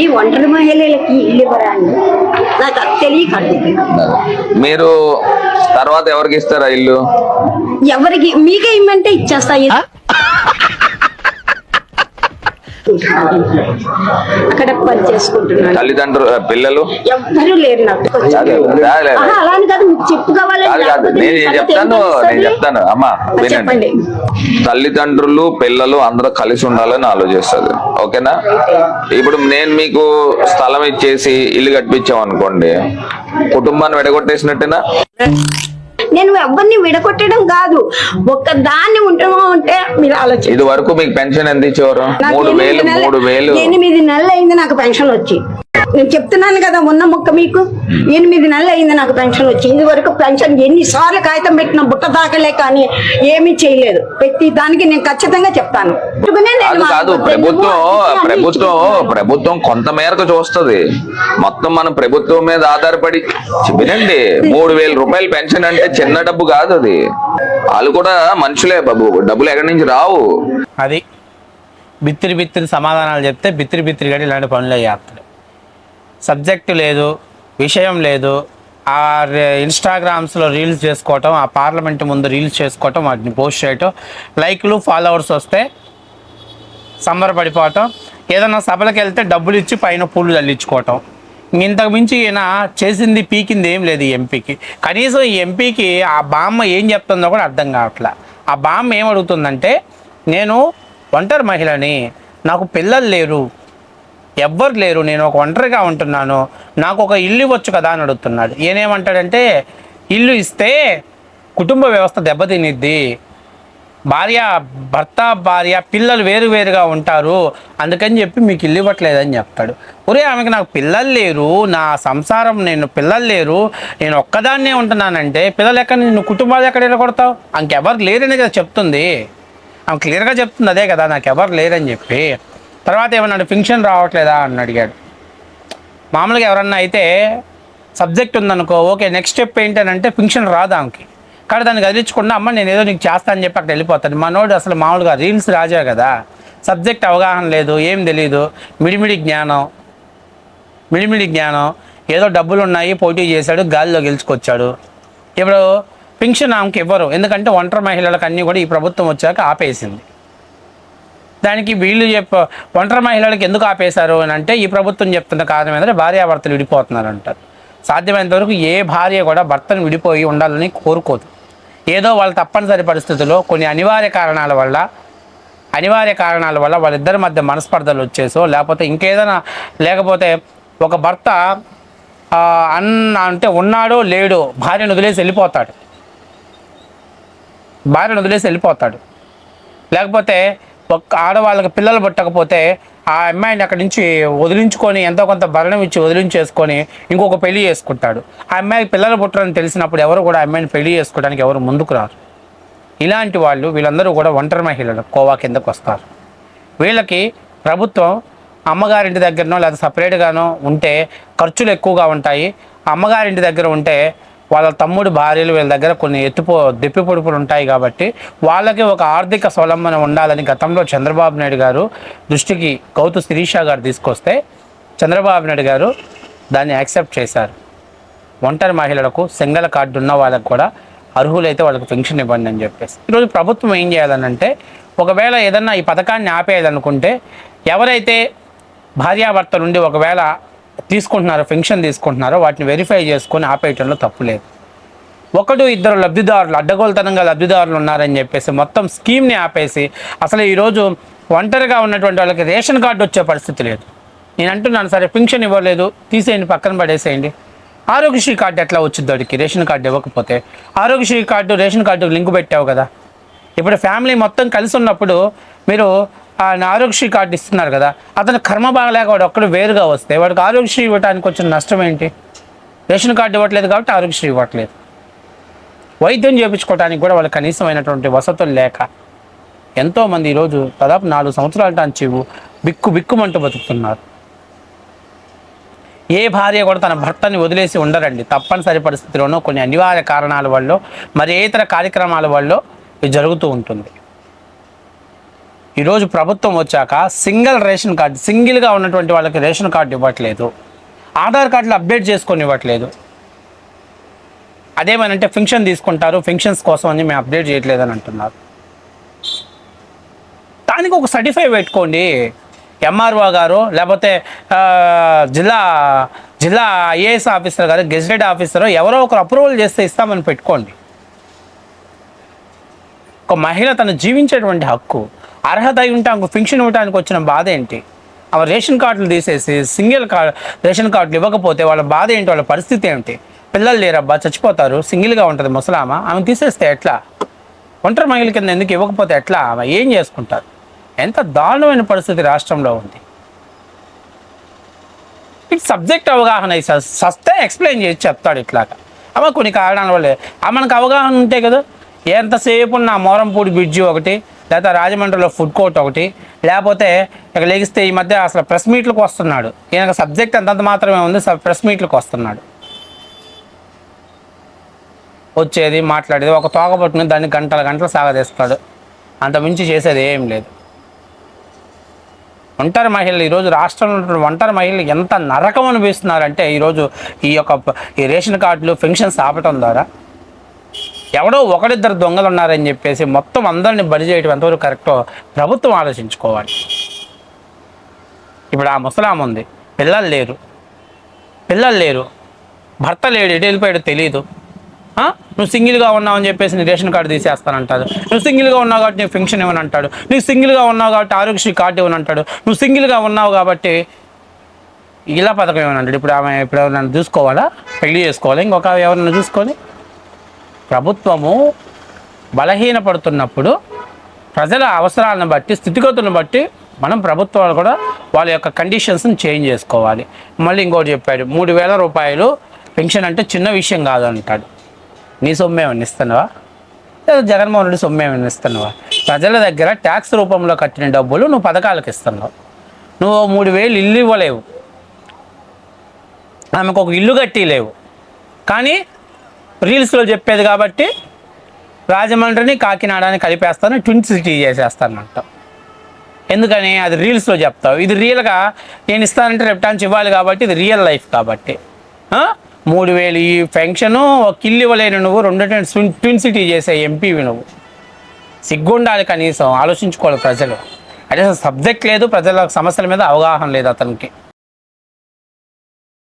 ఈ ఒంటరి మహిళలకి ఇల్లు ఇవ్వరా అండి నాకు తెలియక. మీరు తర్వాత ఎవరికి ఇస్తారా ఇల్లు? ఎవరికి? మీకే ఇమ్మంటే ఇచ్చేస్తా. అక్కడ పని చేసుకుంటున్నాను తల్లిదండ్రులు పిల్లలు? ఎవ్వరూ లేరు నాకు. అదే, అదే, అదే. ఆహా, అలా అని కాదు మీకు చెప్పు చెప్తాను నేను చెప్తాను. అమ్మా వినండి. చెప్పండి. తల్లిదండ్రులు పిల్లలు అందరూ కలిసి ఉండాలని ఆలోచిస్తుంది. ఓకేనా? ఇప్పుడు నేను మీకు స్థలం ఇచ్చేసి ఇల్లు కట్టించాం అనుకోండి కుటుంబాన్ని విడగొట్టేసినట్టేనా? నేను ఎవరిని విడగొట్టడం కాదు. ఒక్క దాన్ని ఉంటామో అంటే మీరు ఆలోచించండి. ఇది వరకు మీకు పెన్షన్ ఎంత ఇచ్చేవారు? మూడు వేలు మూడు వేలు. ఎనిమిది నెలలు అయింది నాకు పెన్షన్ వచ్చి. నేను చెప్తున్నాను కదా ఉన్న ముక్క మీకు. ఎనిమిది నెలలు అయింది నాకు పెన్షన్ వచ్చి. ఇది వరకు పెన్షన్ ఎన్ని సార్లు కాగితం పెట్టిన బుట్ట దాకలే కానీ ఏమీ చేయలేదు. ప్రతి దానికి నేను ఖచ్చితంగా చెప్తాను. కాదు ప్రభుత్వం ప్రభుత్వం. ప్రభుత్వం కొంత మేరకు చూస్తుంది. మొత్తం మనం ప్రభుత్వం మీద ఆధారపడి వినండి మూడు వేల రూపాయలు పెన్షన్ అంటే చిన్న డబ్బు కాదు అది. వాళ్ళు కూడా మనుషులే బాబు డబ్బులు ఎక్కడి నుంచి రావు? అది బిత్తిరి బిత్తిరి సమాధానాలు చెప్తే బిత్తిరి బిత్తిరి గడి ఇలాంటి పనులు చేస్తాడు సబ్జెక్టు లేదు విషయం లేదు ఆ రే- ఇన్స్టాగ్రామ్స్లో రీల్స్ చేసుకోవటం ఆ పార్లమెంట్ ముందు రీల్స్ చేసుకోవటం వాటిని పోస్ట్ చేయటం లైక్లు ఫాలోవర్స్ వస్తే సంబరపడిపోవటం ఏదైనా సభలకు వెళ్తే డబ్బులు ఇచ్చి పైన పూలు చల్లించుకోవటం. ఇంతకు మించి ఈయన చేసింది పీకింది ఏం లేదు ఈ ఎంపీకి. కనీసం ఈ ఎంపీకి ఆ బామ్మ ఏం చెప్తుందో కూడా అర్థం కావట్లే. ఆ బామ్మ ఏం అడుగుతుందంటే నేను ఒంటరి మహిళని నాకు పిల్లలు లేరు ఎవ్వరు లేరు నేను ఒక ఒంటరిగా ఉంటున్నాను నాకు ఒక ఇల్లు ఇవ్వచ్చు కదా అని అడుగుతున్నాడు. ఈయనేమంటాడంటే ఇల్లు ఇస్తే కుటుంబ వ్యవస్థ దెబ్బతినిద్ది. భార్య భర్త భార్య పిల్లలు వేరు వేరుగా ఉంటారు. అందుకని చెప్పి మీకు ఇల్లు ఇవ్వట్లేదని చెప్తాడు. ఒరే ఆమెకి నాకు పిల్లలు లేరు నా సంసారం నేను పిల్లలు లేరు నేను ఒక్కదాన్నే ఉంటున్నానంటే పిల్లలు ఎక్కడ నువ్వు కుటుంబాలు ఎక్కడ వెళ్ళగొడతావు ఇంకెవరు లేరని కదా చెప్తుంది. ఆమె క్లియర్గా చెప్తుంది అదే కదా నాకు ఎవరు లేరని చెప్పి. తర్వాత ఏమన్నాడు ఫింక్షన్ రావట్లేదా? అని అడిగాడు. మామూలుగా ఎవరన్నా అయితే సబ్జెక్ట్ ఉందనుకో ఓకే నెక్స్ట్ స్టెప్ ఏంటంటే ఫింక్షన్ రాదు ఆమెకి. కానీ దాన్ని కదిలించకుండా అమ్మ నేను ఏదో నీకు చేస్తా అని చెప్పి అక్కడ వెళ్ళిపోతాను మనోడు అసలు మామూలుగా రీల్స్ రాజా కదా. సబ్జెక్ట్ అవగాహన లేదు ఏం తెలియదు మిడిమిడి జ్ఞానం మిడిమిడి జ్ఞానం. ఏదో డబ్బులు ఉన్నాయి పోటీ చేశాడు గాలిలో గెలుచుకొచ్చాడు. ఇప్పుడు పింఛన్ ఆమెకి ఇవ్వరు. ఎందుకంటే ఒంటరి మహిళలకు అన్నీ కూడా ఈ ప్రభుత్వం వచ్చాక ఆపేసింది. దానికి వీళ్ళు చెప్ప ఒంటరి మహిళలకు ఎందుకు ఆపేశారు అని అంటే ఈ ప్రభుత్వం చెప్తున్న కారణం ఏంటంటే భార్యాభర్తలు విడిపోతున్నారు అంటారు సాధ్యమైనంత వరకు ఏ భార్య కూడా భర్తను విడిపోయి ఉండాలని కోరుకోదు. ఏదో వాళ్ళ తప్పనిసరి పరిస్థితుల్లో కొన్ని అనివార్య కారణాల వల్ల అనివార్య కారణాల వల్ల వాళ్ళిద్దరి మధ్య మనస్పర్ధలు వచ్చేసో లేకపోతే ఇంకేదైనా లేకపోతే ఒక భర్త అన్న అంటే ఉన్నాడో లేడో భార్యను వదిలేసి వెళ్ళిపోతాడు. భార్యను వదిలేసి వెళ్ళిపోతాడు. లేకపోతే ఒక్క ఆడవాళ్ళకి పిల్లలు పుట్టకపోతే ఆ అమ్మాయిని అక్కడి నుంచి వదిలించుకొని ఎంతో కొంత భరణం ఇచ్చి వదిలించేసుకొని ఇంకొక పెళ్ళి చేసుకుంటాడు. ఆ అమ్మాయికి పిల్లలు పుట్టరని తెలిసినప్పుడు ఎవరు కూడా ఆ అమ్మాయిని పెళ్ళి చేసుకోవడానికి ఎవరు ముందుకు రారు. ఇలాంటి వాళ్ళు వీళ్ళందరూ కూడా ఒంటరి మహిళలు కోవా కిందకు వస్తారు. వీళ్ళకి ప్రభుత్వం అమ్మగారింటి దగ్గరనో లేదా సపరేట్గానో ఉంటే ఖర్చులు ఎక్కువగా ఉంటాయి. అమ్మగారింటి దగ్గర ఉంటే వాళ్ళ తమ్ముడు భార్యలు వీళ్ళ దగ్గర కొన్ని ఎత్తుపో దెప్పి పొడుపులు ఉంటాయి కాబట్టి వాళ్ళకి ఒక ఆర్థిక స్వలంబన ఉండాలని గతంలో చంద్రబాబు నాయుడు గారు దృష్టికి గౌతు శిరీష గారు తీసుకొస్తే చంద్రబాబు నాయుడు గారు దాన్ని యాక్సెప్ట్ చేశారు. ఒంటరి మహిళలకు సింగల్ కార్డు ఉన్న వాళ్ళకు కూడా అర్హులైతే వాళ్ళకి పెన్షన్ ఇవ్వండి అని చెప్పేసి. ఈరోజు ప్రభుత్వం ఏం చేయాలనంటే ఒకవేళ ఏదన్నా ఈ పథకాన్ని ఆపేయాలనుకుంటే ఎవరైతే భార్యాభర్త నుండి ఒకవేళ తీసుకుంటున్నారో పెన్షన్ తీసుకుంటున్నారో వాటిని వెరిఫై చేసుకొని ఆపేయటంలో తప్పు లేదు. ఒకడు ఇద్దరు లబ్ధిదారులు అడ్డగోలుతనంగా లబ్ధిదారులు ఉన్నారని చెప్పేసి మొత్తం స్కీమ్ని ఆపేసి అసలు ఈరోజు ఒంటరిగా ఉన్నటువంటి వాళ్ళకి రేషన్ కార్డు వచ్చే పరిస్థితి లేదు. నేను అంటున్నాను సరే పెన్షన్ ఇవ్వలేదు తీసేయండి పక్కన పడేసేయండి. ఆరోగ్యశ్రీ కార్డు ఎట్లా వచ్చింది వాడికి? రేషన్ కార్డు ఇవ్వకపోతే. Aarogyasri card ration card link పెట్టావు కదా. ఇప్పుడు ఫ్యామిలీ మొత్తం కలిసి ఉన్నప్పుడు మీరు ఆరోగ్యశ్రీ కార్డు ఇస్తున్నారు కదా అతను కర్మ బాగలేక వాడు ఒక్కడు వేరుగా వస్తే వాడికి ఆరోగ్యశ్రీ ఇవ్వడానికి వచ్చిన నష్టం ఏంటి? రేషన్ కార్డు ఇవ్వట్లేదు కాబట్టి ఆరోగ్యశ్రీ ఇవ్వట్లేదు. వైద్యం చేయించుకోవడానికి కూడా వాళ్ళు కనీసమైనటువంటి వసతులు లేక ఎంతోమంది ఈరోజు దాదాపు నాలుగు సంవత్సరాల నుంచి బిక్కు బిక్కుమంటూ బతుకుతున్నారు. ఏ భార్య కూడా తన భర్తని వదిలేసి ఉండరండి. తప్పనిసరి పరిస్థితిలోనూ కొన్ని అనివార్య కారణాల వల్ల మరి ఏ ఇతర కార్యక్రమాల వల్ల ఇది జరుగుతూ ఉంటుంది. ఈరోజు ప్రభుత్వం వచ్చాక సింగిల్ రేషన్ కార్డు సింగిల్గా ఉన్నటువంటి వాళ్ళకి రేషన్ కార్డు ఇవ్వట్లేదు. ఆధార్ కార్డులు అప్డేట్ చేసుకొని ఇవ్వట్లేదు. అదేమనంటే ఫంక్షన్ తీసుకుంటారు ఫంక్షన్స్ కోసం అని మేము అప్డేట్ చేయట్లేదని అంటున్నారు. దానికి ఒక సర్టిఫై పెట్టుకోండి. ఎంఆర్ఓ గారు లేకపోతే జిల్లా జిల్లా ఐఏఎస్ ఆఫీసర్ గారు గెజిటెడ్ ఆఫీసర్ ఎవరో ఒకరు అప్రూవల్ చేస్తే ఇస్తామని పెట్టుకోండి. ఒక మహిళ తను జీవించేటువంటి హక్కు అర్హత అయి ఉంటే ఆమెకు ఫింక్షన్ ఇవ్వడానికి వచ్చిన బాధ ఏంటి? ఆమె రేషన్ కార్డులు తీసేసి సింగిల్ కార్డు రేషన్ కార్డులు ఇవ్వకపోతే వాళ్ళ బాధ ఏంటి? వాళ్ళ పరిస్థితి ఏంటి పిల్లలు లేరబ్బా చచ్చిపోతారు సింగిల్గా ఉంటుంది ముసలామ? ఆమె తీసేస్తే ఎట్లా? ఒంటరి మహిళ కింద ఎందుకు ఇవ్వకపోతే ఎట్లా? ఆమె ఏం చేసుకుంటారు? ఎంత దారుణమైన పరిస్థితి రాష్ట్రంలో ఉంది. ఇటు సబ్జెక్ట్ అవగాహన సస్తే ఎక్స్ప్లెయిన్ చేసి చెప్తాడు ఇట్లాగా. అమ్మ కొన్ని కారణాల వల్లే. మనకు అవగాహన ఉంటే కదా ఎంతసేపు ఉన్న మోరంపూడి బ్రిడ్జి ఒకటి లేదా రాజమండ్రిలో ఫుడ్ కోర్ట్ ఒకటి లేకపోతే ఇక లెగిస్తే ఈ మధ్య అసలు ప్రెస్ మీట్లకు వస్తున్నాడు. ఈయనకు సబ్జెక్ట్ అంతంత మాత్రమే ఉంది ప్రెస్ మీట్లకు వస్తున్నాడు. వచ్చేది మాట్లాడేది ఒక తోక పట్టుకుని దాన్ని గంటల గంటలు సాగదీస్తాడు. అంత మించి చేసేది ఏం లేదు. ఒంటరి మహిళలు ఈరోజు రాష్ట్రంలో ఉన్నటువంటి ఒంటరి మహిళలు ఎంత నరకం అనిపిస్తున్నారంటే ఈరోజు ఈ యొక్క ఈ రేషన్ కార్డులు పెన్షన్స్ ఆపటం ద్వారా ఎవడో ఒకరిద్దరు దొంగలు ఉన్నారని చెప్పేసి మొత్తం అందరిని బలి చేయడం ఎంతవరకు కరెక్టో ప్రభుత్వం ఆలోచించుకోవాలి. ఇప్పుడు ఆ ముసలాం ఉంది. పిల్లలు లేరు. పిల్లలు లేరు. భర్త లేడు. ఎటు వెళ్ళిపోయాడో తెలియదు నువ్వు సింగిల్గా ఉన్నావు అని చెప్పేసి నీ రేషన్ కార్డు తీసేస్తానంటాడు. నువ్వు సింగిల్గా ఉన్నావు కాబట్టి నీకు పెన్షన్ ఇవ్వని అంటాడు నీకు సింగిల్గా ఉన్నావు కాబట్టి ఆరోగ్యశ్రీ కార్డు ఇవ్వనంటాడు. నువ్వు సింగిల్గా ఉన్నావు కాబట్టి ఇలా పథకం ఇవ్వనంటాడు. ఇప్పుడు ఆమె ఇప్పుడు ఎవరైనా చూసుకోవాలా? పెళ్ళి చేసుకోవాలి? ఇంకొక ఎవరైనా చూసుకొని? ప్రభుత్వము బలహీనపడుతున్నప్పుడు ప్రజల అవసరాలను బట్టి స్థితిగతులను బట్టి మనం ప్రభుత్వాలు కూడా వాళ్ళ యొక్క కండిషన్స్ని చేంజ్ చేసుకోవాలి. మళ్ళీ ఇంకోటి చెప్పాడు మూడు వేల రూపాయలు పెన్షన్ అంటే చిన్న విషయం కాదు అంటాడు నీ సొమ్ము ఇస్తున్నావా లేదా జగన్మోహన్ రెడ్డి సొమ్ము ఇస్తున్నావా ప్రజల దగ్గర ట్యాక్స్ రూపంలో కట్టిన డబ్బులు నువ్వు పథకాలకు ఇస్తున్నావు. నువ్వు మూడు వేలు ఇల్లు ఇవ్వలేవు. ఆమెకు ఒక ఇల్లు కట్టి లేవు. కానీ రీల్స్లో చెప్పేది కాబట్టి రాజమండ్రిని కాకినాడని కలిపేస్తాను ట్విన్ సిటీ చేసేస్తానంట. ఎందుకని? అది రీల్స్లో చెప్తావు. ఇది రియల్గా నేను ఇస్తానంటే రేపటానికి ఇవ్వాలి కాబట్టి ఇది రియల్ లైఫ్ కాబట్టి. మూడు వేలు ఈ ఫంక్షను ఒక ఇల్లు ఇవ్వలేను నువ్వు రెండు ట్విన్ ట్విన్ సిటీ చేసే ఎంపీవి నువ్వు. సిగ్గుండాలి కనీసం ఆలోచించుకోవాలి ప్రజలు. అదే అసలు సబ్జెక్ట్ లేదు ప్రజల సమస్యల మీద అవగాహన లేదు అతనికి.